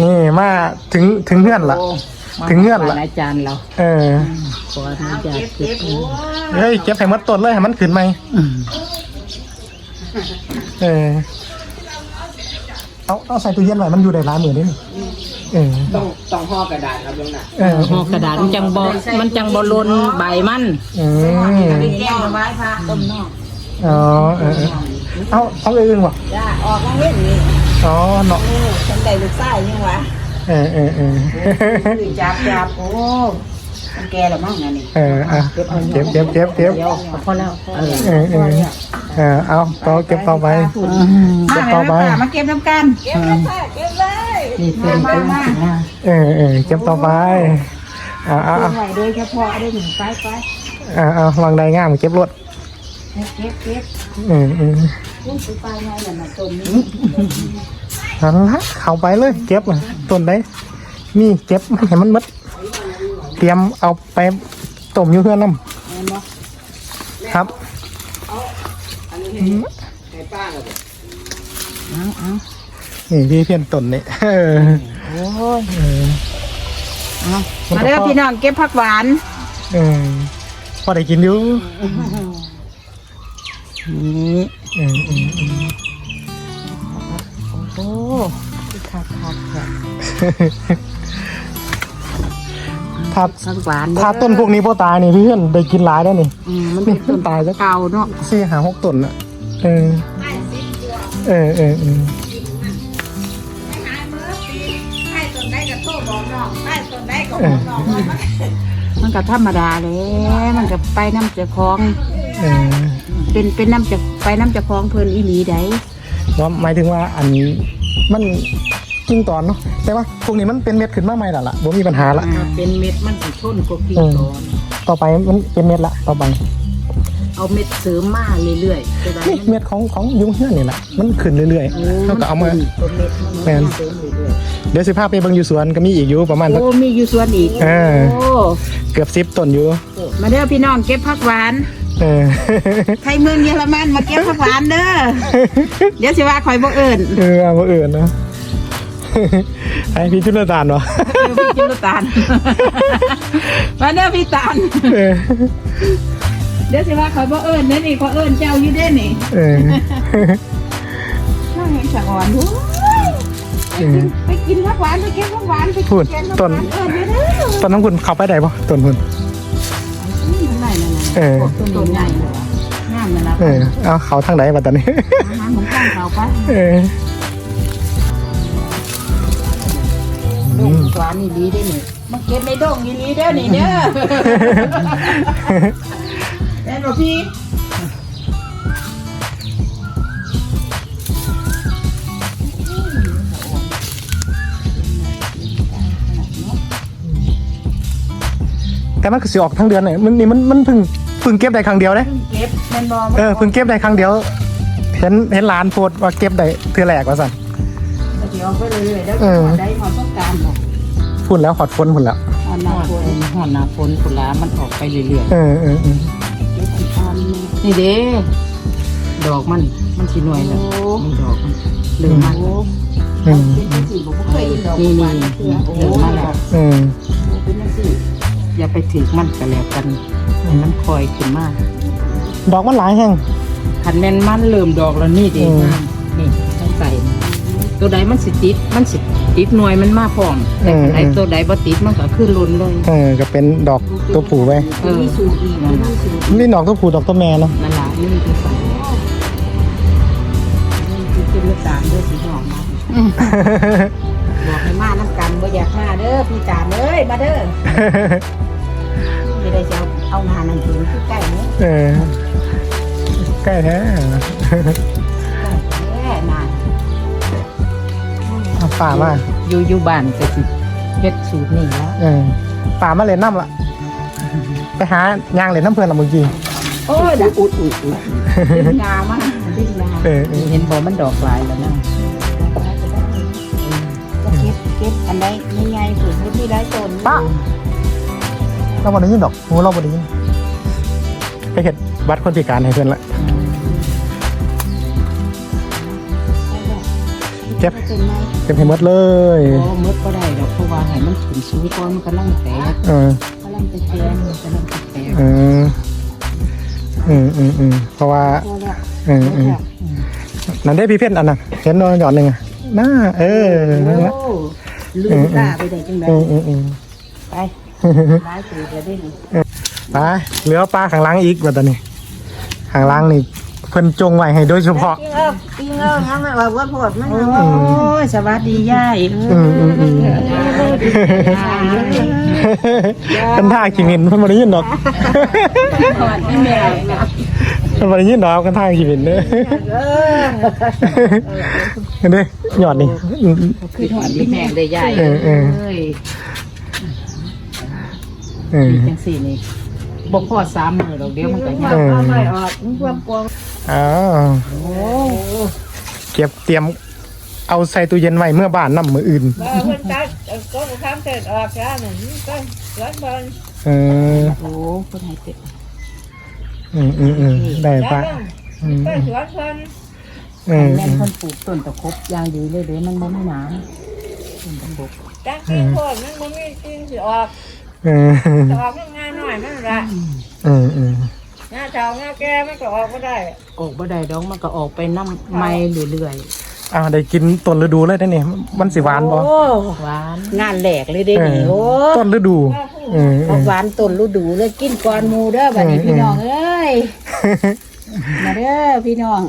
นี่มาถึงถึงเงื่อนละโอ้ถึงเงื่อนละมาอาจารย์เราเออขออนุญาตเก็บเงินเฮ้ยเก็บให้หมดต้นเลยให้มันขึ้นไหมอืมเออเอาเอาใส่ตู้เย็นไว้มันอยู่ได้หลายหมื่นนี่นี่เออต้องต้องห่อกระดาษครับลุงน่ะเออห่อกระดาษมันจังบ่มันจังบ่หลนใบมันอืมแก้วไว้พระต้นนอกอ๋อเออเออเอาเอาอื่นวะจ้าออกมาเล่นนี่ อ๋อเนาะฉันได้ลูกชายยังวะเออเออเออจับจับโอ้มันแก่แล้วมั้งอันนี้เอออะเก็บเก็บเก็บเก็บเดี๋ยวพอแล้วเออเออเออเออเอาต่อเก็บต่อไปเก็บต่อไปมาเก็บน้ำกันเก็บเลยเก็บเลยนี่เป็นเป็นมาเออเออเก็บต่อไปอ่าอ่าเป็นไหวโดยเฉพาะได้หนึ่งไปไปอ่าอ่าวางได้ง่ามเก็บรถเก็บเก็บเออเออ พุ่งไปไปไงล่ะมาต้นนี้นั่นละเข้าไปเลย เก็บอะต้นได้มีเก็บให้มันหมดเตรียมเอาไปต้มอยู่เพื่อนน้เห็นบ่ำครับให้ป้าเลยเอาเอานี่พี่เพี้ยนต้นนี่เออโอ้ยเออเอามันมาก็เด้อพอพี่น้องเก็บผักหวานเออพอได้กินอยู่นี่ เออเออเออโอ้คักคักคักถ้าผักหวานถ้าต้นพวกนี้พ่อตายนี่พี่เพื่อนได้กินหลายได้วนี่ อืมมันเป็นต้นตายแล้ว เก่าเนาะสี่หาหกต้นอะเออเออเออเออเออมันก็ธรรมดาเลยมันก็ไปน้ำเจะคลองเออ เป็นเป็นน้ำเจะไปน้ำเจะคลองเพิ่นอีหลีได้ว่าหมายถึงว่าอันมันกิ้งตอนเนาะแต่ว่าพวกนี้มันเป็นเม็ดขึ้นมาใหม่และล่ะบ่มีปัญหาละอ่าเป็นเม็ดมันสิทนกว่าพี่เออก่อน ต่อไปมันเป็นเม็ดละต่อไปเอาเม็ดเสริมมาเรื่อยๆจะได้นี่เม็ดของของยุงเฮือนนี่แหละมันขึ้นเรื่อยโอ้ๆเขาก็เอามา ตัวเม็ดมันแม่น เสริมเรื่อยเดี๋ยวสิพาไปเบิ่งอยู่สวนก็มีอีกอยู่ประมาณๆสัก โอ้มีอยู่ส่วนอีกเออ โอ้ เกือบสิบต้นอยู่ มาเด้อพี่น้องเก็บผักหวาน เออไทยเมืองเยอรมันมาเก็บผักหวานเด้อ เดี๋ยวสิว่าคอยบ่เอิ้นเออเอามาเอื่นนะไอพี่จุลตานวะเออพี่จิมตาลมาเด้อพี่ตาลเออเดี๋ยวสิว่าคอยบ่เอิ้นเด้อนี่ขอเอิ้นเจ้าอยู่เด้อนี่เออข้าวแห้งสะอ่อนดูเออไปกินผักหวานไปเก็บผักหวานไปพูกิดนแกงผักต้นหวานเอิ้นเด้อเด้อต้นน้ำคุณเข้าไปได้ปะต้นคุณ เออต้นต้นใหญ่เลยวะงามนั่นล่ะเออเอาเขาทางไหนมาตอนนี้อาหารของข้างเขาปะเออดงหวานนี่ดีได้นี่มาเก็บในดงนี่ดีเด้อนี่เด้อแม่นบ่พี่แต่มันก็สิออกทั้งเดือนเลยมันนี่มันมันเพิ่ง เพิ่งเก็บได้ครั้งเดียวเลยเก็บแม่นบ่เออเพิ่งเก็บได้ครั้งเดียว เห็นเห็นร้านโพสต์ว่าเก็บได้เทือแรกว่าสั่น เดี๋ยวไปเรื่อยๆแล้วเออ ได้หมดต้องการบ่พุ่นแล้วหอดฝนพุ่นแล้วหอนหน้าฝนหอนหน้าฝนพุ่นละมันออกไปเรื่อยเออเออเออๆนี่เด้ดอกมันมันสิหน่วยแล้วนี่ดอกมันเหลืองมันเออนี่นี่เหลืองมาแล้วเออ อย่าไปถือมันก็แล้วกันให้มันคอยขึ้นมาดอกมันหลายแห้งคันแม่นมันเริ่มดอกแล้วนี่เด้อืม นี่ต้องใส่ตัวใดมันสิติดมันสิติดหน่วยมันมาพร้อมแต่ไอ้ตัวใดบ่ติดมันก็ขึ้นล้นเลย เออก็เป็นดอกตัวผูไปเออนั่นล่ะนี่ดอกตัวผูดอกตัวแม่เนาะนั่นล่ะนี่คือใส่นี่คือลูกตาลเด้อพี่น้องมา กันบ่อยากมาเด้อพี่ตาลเอ้ยมาเด้อไม่ได้จะเอาเอางานนั่นถึงคือใกล้เนี้เออใกล้แท้แย่นานเอาป่ามาอยู่อยู่บ้านก็สิเฮ็ดสูตรนี่แล้วเออป่ามาเล่นน้ำละไปหายางเล่นน้ำเพลินละเมื่อกี้โอ้ยอุดอุดอุดอุดดิ้นยามากดิ้นยาเออเออเห็นบ่มันดอกหลายแล้วนะ ๆสุดมันมีหลายต้นป้าเราบอได้ยินดอกหูเราบอได้ยินไปเห็ดวัดคนพิการให้เพื่อนละเก็บเป็นไงเก็บให้หมดเลยโอ้หมดมันขึ้นสูงก่อนมันกำลังแตกเออกำลังจะแตกกำลังจะแตกเอออืมอืมอืมเพราะว่าพอแล้วเออเออนั่นได้พี่เพชรอันน่ะเห็นนอนหยอดหนึ่งอะน่าเออนั่นแหละโอ้ ลืมตาไปได้จังไดอืมอืมอืมไปร้ายตัวจะได้นี่ไปเหลือปลาข้างหล่างอีกแบบตอนนี้ข้างหล่างนี่เพิ่นจงไว้ให้โดยเฉพาะกินเอิบกินเอิบยังไม่ว่าว่าโพดมันโอ้ยสวัสดียายอืมอืมอืมกันท่าขี้มินเพิ่นบ่ได้ยินดอกสวัสดีแม่ นะเพิ่นบ่ได้ยินดอกกันท่าขี้มินเด้อเออเห็นเด้หยอดนี่อืมคือถอดดีแม่ได้ยายเออเออเอ้ยเออจังสี่นี่บอกพ่อสามมือดอกเดียวมันก็ยากเออเอาไม่ออกมันความกลัวอ้าวโอ้เก็บเตรียมเอาใส่ตู้เย็นไว้เมื่อบ้านนํมื้ออื่น Ờ, huynh ta có một khám tiền ở cái này có lớn hơn เออโหคนให้เต็ม อืมอืมอืมได้ปะ lớn hơn อืม có lớn hơn อืมแม่อืนมคนปลูกต้นตะครบอย่างดีเลยเดี๋ยวมันบ่มีน้ำต้นตะครบ trắng cái thôi nó không biết tiền thì ọt เออ ọt nó ngay nói nó ra อืมอืม nha chào nha ke mấy cái ọt ở đây ออกบ่ได้ดอกมันก็ออกไปน้ำไม่เรื่อยอ่าได้กินต้นฤดูเลยได้เนี่ยมันสิหวานบ่ๆหวานงานแหลกเลยเด้เอนี่อโอ้ต้นฤดู เออเอเอาอหวานต้นฤดูเลยกินก่อนหมูเด้อบัดนี้อืม พี่น้องเอ้ยมาเด้อพี่น้อง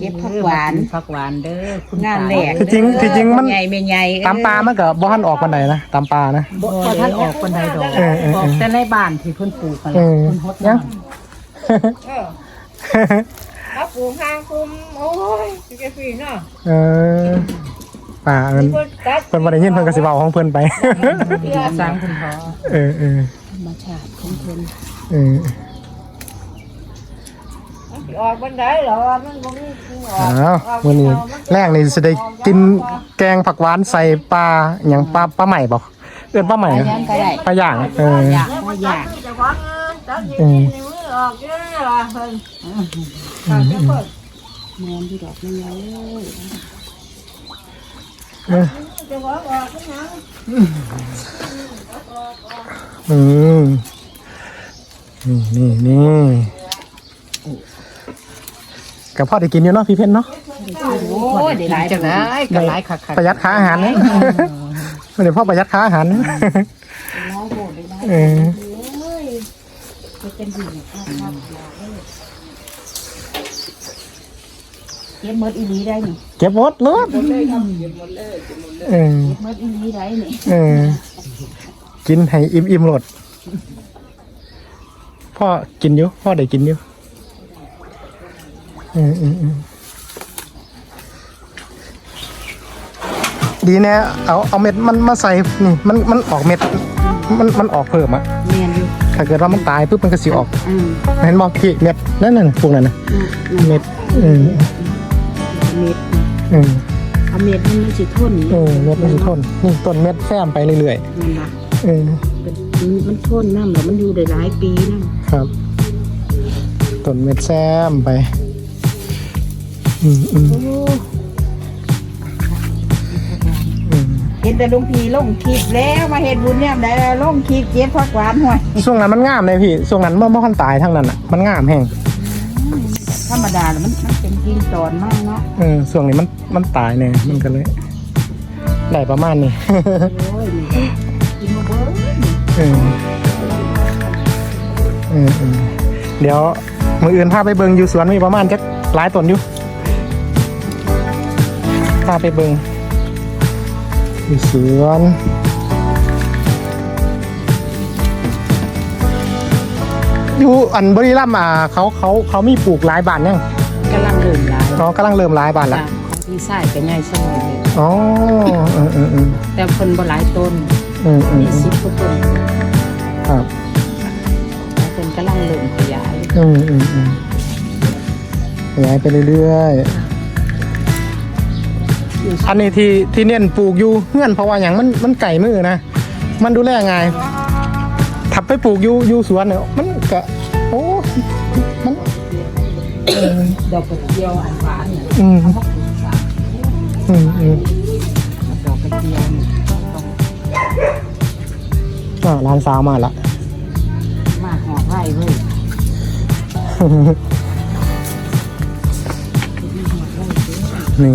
เก็บผักหวานผักหวานเด้องานแหลกที่จริงที่จริงมัน ใหญ่ไม่ใหญ่ตามปลามันก็บ่ทันออกปานใดนะตามปลานะ บ่พอท่านออกคนใดดอกเออเออเออออกแต่ในบ้านที่เพิ่นปลูกกันเออ เพิ่นฮดยัง ờ nó phụ hang phun ôi cái phi nó เออ ป่าเอิ้น con cắt เพิ่นบ่ได้ยินเพิ่นก็สิเว้าของเพิ่นไป สร้างคุณพ่อเออเออธรรมชาติของเพิ่นเออ nó ọt bên đấy rồi nó không biết tiền อ้าว ọt มื้อนี้แรกนี่สิได้กินแกงผักหวานใส่ปลาหยังปลาปลาใหม่บ่เอิ้นปลาใหม่ไปเหรอย่างก็ได้ปลาย่างเอออยากก็อยาก Chào con tao gì Ừ. thì mới ọt chứ là hơn Còn cái phần แม่นที่ดอกไม่ใหญ่เลยเออ cho con ọt cái nào อืมนี่นี่นี่กับพ่อได้กินอยู่เนาะพี่เพชรเนาะโอ้ยได้หลายจังได้ก็หลายคักๆประหยัดค่าอาหารนะเดี๋ยวพ่อประหยัดค่าอาหารนะหลายโหดได้หลายเออเอ้ยจะเป็นดีนะครับครับ เก็บหมดอีหลีได้นี่เก็บหมดเลยเออเก็บหมดอีหลีได้นี่เออ กินให้อิ่มอิ่มๆหลดพ่อกินอยู่พ่อได้กินอยู่เออเออเออดีแน่เอาเอาเม็ดมันมาใส่นี่มันมันออกเม็ด มันมันออกเพิ่มอะแม่นอยู่ถ้าเกิดว่ามันตายปุ๊บมันก็สิออก อืมเห็นบอกพี่เม็ดนั่นน่ะพวกนั้นนะอืมอืม เม็ดเออเม็ดเออเอาเม็ดมันมันสิทนเออเม็ดมันสิทนนี่ต้นเม็ดแซมไปเรื่อยมันล่ะๆเออเป็นมันมันทนน้ำแล้วมันอยู่ได้หลายปีน้ำครับต้นเม็ดแซมไป อืมอืมโอ้อืมเห็นแต่ลุงพีลงคลิปแล้วมาเห็นบุญเนี่ยได้ลงคลิปเก็บผักหวานห่วยช่วงนั้นมันงามเลยพี่ช่วงนั้นเมื่อเมื่อคันตายทั้งนั้นอะมันงามแห้ง ธรรมดาแล้วมันมันเป็นกินตอนมากเนาะเออช่วงนี้มันมันตายเนี่ยมันก็เลย ได้ประมาณนี้ โอ้ยนี่กินมาเบิ้ลเออเออเออเดี๋ยวมืออื่นพาไปเบิงอยู่สวนมีประมาณจักหลายต้นอยู่พาไปเบิงอยู่สวน อยู่อันบริรัมย์อะเขาเขาเขามีปลูกหลายบานยังกำลังเริ่มหลายเขากำลังเริ่มหลายบานจ้ะละของพี่ชายก็ใหญ่สมุนเลยอ๋อเออเออเออแต่คนบ่หลายต้นเออเออมีเออสิบกว่าต้นครับแต่คนกำลังเริ่มขยายอืมอืมอืมขยายไปเรื่อยๆอันนี้ที่ที่เน้นปลูกอยู่เงื่อนเพราะว่าอย่างมันมันไก่มือนะมันดูแลง่าย ถับไปปลูกอยู่อยู่สวนเนี่ยมันก็โอ้มันดอกกระเจียวอันหวานเนี่ยอืมอืมอืมดอกกระเจียวอ่าร้านสาวมาละมาหอดไว้เว้ยนี่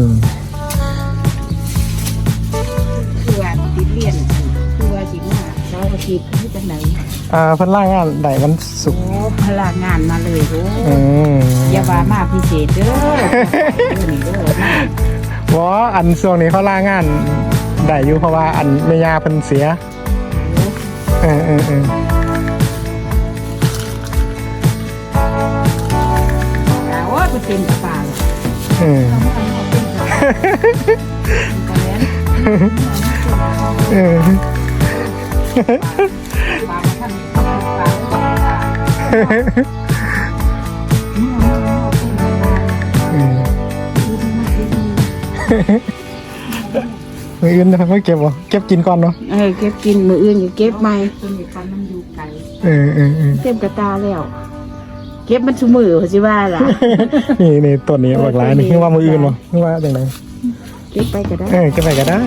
คือว่าติดเรียน มาเช้าอาทิตย์คือจังไหนอ่าเพิ่นล่างงานได้วันศุกร์โอ้พลังงานมาเลยโอ้อืมอย่าว่ามาพิเศษเด้อเด้อนี่เด้อมาบ่อันช่วงนี้เขาล่างงานได้อยู่เพราะว่าอันแม่ยาเพิ่นเสียเออเออเออแต่ว่าไปเป็นกระปาลเออเออปาท่านปาปาปาเออ มืออื่นนะครับไม่เก็บบ่เก็บกินก่อนเนาะเออเก็บกินมืออื่นก็เก็บใหม่ต้นนี้ปันมันอยู่ไกลเออเออเออเต็มกระตาแล้วเก็บมันชุมือเขาสิว่าล่ะนี่นี่ต้นนี้บักหลายนี่คือว่ามืออื่นบ่คือว่าจังไดเก็บไปก็ได้เออเก็บไปก็ได้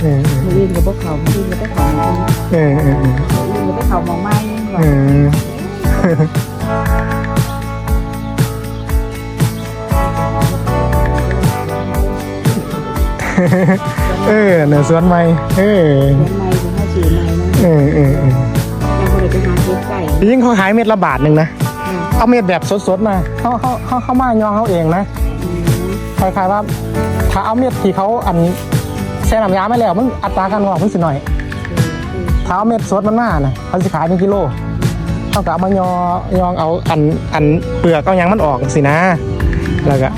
เออมื ออื่นกับพวกเขาอื่นก็ไปเขามือเออเออเอออื่นก็ไปเขามองไม้เออเออเนื้อสวนใหม่เออเลี้ยงไม้ถึงให้สื่อไม้นะเออเออเออยังบ่ได้ไปหาเก็บไก่ยิ่งเขาขายเม็ดละบาทหนึ่งนะเอาเม็ดแบบสดๆมาเขาเขาเขาเขามายองเขาเองนะคล้ายๆว่าถ้าเอาเม็ดที่เขาอัน แช่น้ำยาไม่แล้วมันอัตราการงอกมันสิหน่อยถ้าเม็ดสดมันมานะเขาสิขายเป็นกิโลเขาก็เอามายอยองเอาอันอันเปลือกเอายังมันออกสินะ แล้วก็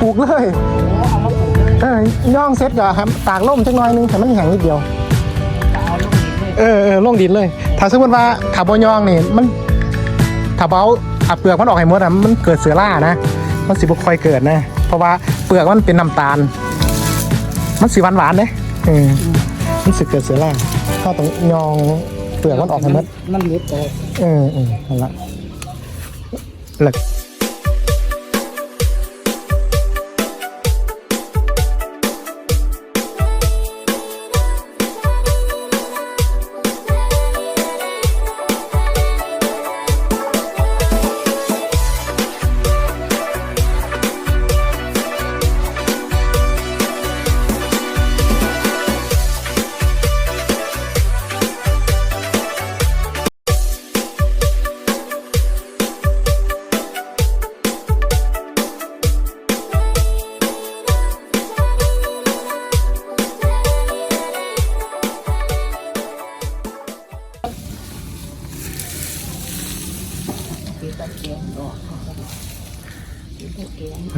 ปลูกเลยเออย่องเสร็จก็ครับตากล่มจักน่อยนึงแต่มันแห้งนิดเดียวเออเออลงดินเลย ถ้าสมมติว่าถ้าบยองนี่มันถ้าเบาเอาเปลือกมันออกให้หมดอะมันเกิดเสือล่านะ มันสิบ่ค่อยเกิดนะ เพราะว่าเปลือกมันเป็นน้ำตาล มันสีหวานหวานๆเด้เออมันสิเกิดเสือล่าเขาต้องยองเปลือกมันออกให้หมดมันเล็ดออก เออเออนั่นละแล้ว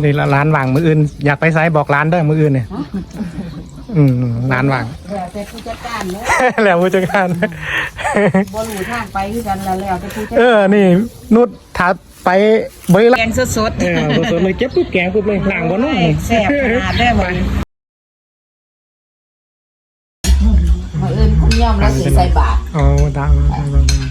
นี่ละร้านวางมืออื่น อยากไปไซส์บอกร้านเด้อมืออื่นเนี่ยอืมร้านวาง แล้วแต่ผู้จัดการเนาะแล้วผู้จัดการ บ่รู้ทางไปคือกันแล้วแล้วแต่ผู้จัดเออ นี่ นุชถ้าไปบริแกษัทงสดเออสดๆเลยเก็บปุ๊บแกงปุ๊บเลยล้างบนนู้นๆแซ่บขนาดได้บ่มาเอิ้นคุณย่อมแล้วสิใส่บาตรอ๋อตามตามตาม